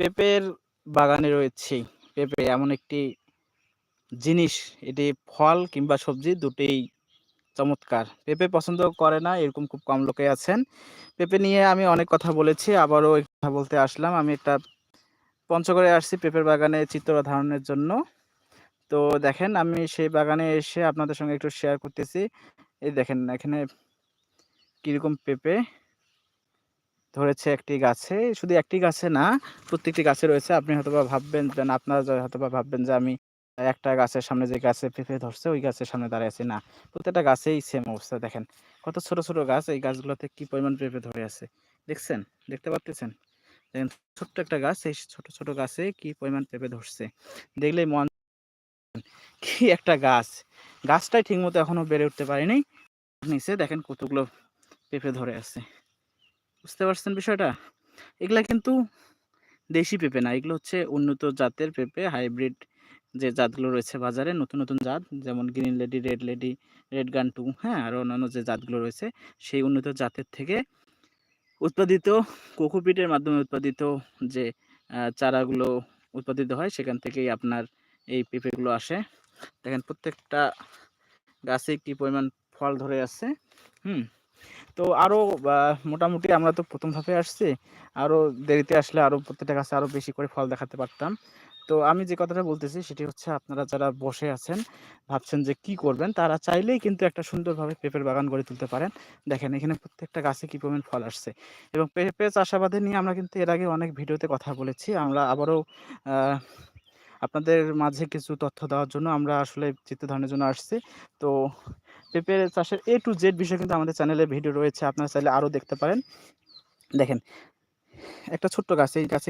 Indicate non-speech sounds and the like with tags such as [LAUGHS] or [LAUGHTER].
পেঁপের বাগানে রয়েছে পেঁপে এমন একটি জিনিস, এটি ফল কিংবা সবজি দুটিই চমৎকার। পেঁপে পছন্দ করে না এরকম খুব কম লোকে আছেন। পেঁপে নিয়ে আমি অনেক কথা বলেছি, আবারও কথা বলতে আসলাম। আমি একটা পঞ্চগড়ে আসছি পেঁপের বাগানে চিত্র ধারণের জন্য। তো দেখেন আমি সেই বাগানে এসে আপনাদের সঙ্গে একটু শেয়ার করতেছি। এই দেখেন এখানে কীরকম পেঁপে ধরেছে একটি গাছে। শুধু একটি গাছে না, প্রত্যেকটি গাছে রয়েছে। আপনি হয়তোবা ভাববেন যে আপনারা হয়তোবা ভাববেন যে আমি একটা গাছের সামনে যে গাছে পেঁপে ধরছে ওই গাছের সামনে দাঁড়িয়ে আছে না, প্রত্যেকটা গাছেই সেম অবস্থা দেখেন। কত ছোট, ছোট গাছ এই গাছগুলোতে কি পরিমাণ পেঁপে ধরে আছে। দেখছেন? দেখতে পারতেছেন? দেখেন ছোট্ট একটা গাছ, এই ছোট, ছোট গাছে কি পরিমাণ পেঁপে ধরছে। দেখলেই মন [LAUGHS] কি একটা গাছ। গাছটাই ঠিকমতো এখনও বেড়ে উঠতে পারেনি। নিচে দেখেন কতগুলো পেঁপে ধরে আছে। বুঝতে পারছেন বিষয়টা? এগুলা কিন্তু দেশি পেঁপে না। এগুলো হচ্ছে উন্নত জাতের পেঁপে, হাইব্রিড যে জাতগুলো রয়েছে বাজারে নতুন, নতুন জাত যেমন green lady, red lady, red gun two হ্যাঁ? আরও অন্যান্য যে জাতগুলো রয়েছে সেই উন্নত জাতের থেকে উৎপাদিত কোকোপিটের মাধ্যমে উৎপাদিত যে চারাগুলো উৎপাদিত হয় সেখান থেকেই আপনার এই পেঁপেগুলো আসে। দেখেন প্রত্যেকটা গাছে কি পরিমাণ ফল ধরে আছে। হুম? তো আরও আ মোটামুটি আমরা তো ১ম ধাপে আসছি। আরও দেরিতে আসলে আরও প্রত্যেকটা গাছে আরও বেশি করে ফল দেখাতে পারতাম। তো আমি যে কথাটা বলতেছি সেটি হচ্ছে আপনারা যারা বসে আছেন, ভাবছেন যে কি করবেন তারা চাইলেই কিন্তু একটা সুন্দরভাবে পেঁপের বাগান গড়ে তুলতে পারেন। দেখেন এখানে প্রত্যেকটা গাছে কী পরিমাণ ফল আসছে। এবং পেঁপে চাষাবাদে নিয়ে আমরা কিন্তু এর আগে অনেক ভিডিওতে কথা বলেছি। আমরা আবারও আপনাদের মাঝে কিছু তথ্য দেওয়ার জন্য আমরা আসলে চিত্র ধারণের জন্য আসছি। তো পেঁপে চাষের এ টু জেড বিষয় কিন্তু আমাদের চ্যানেলে ভিডিও রয়েছে। আপনারা চাইলে আরও দেখতে পারেন। দেখেন একটা ছোট্ট গাছ, এই গাছে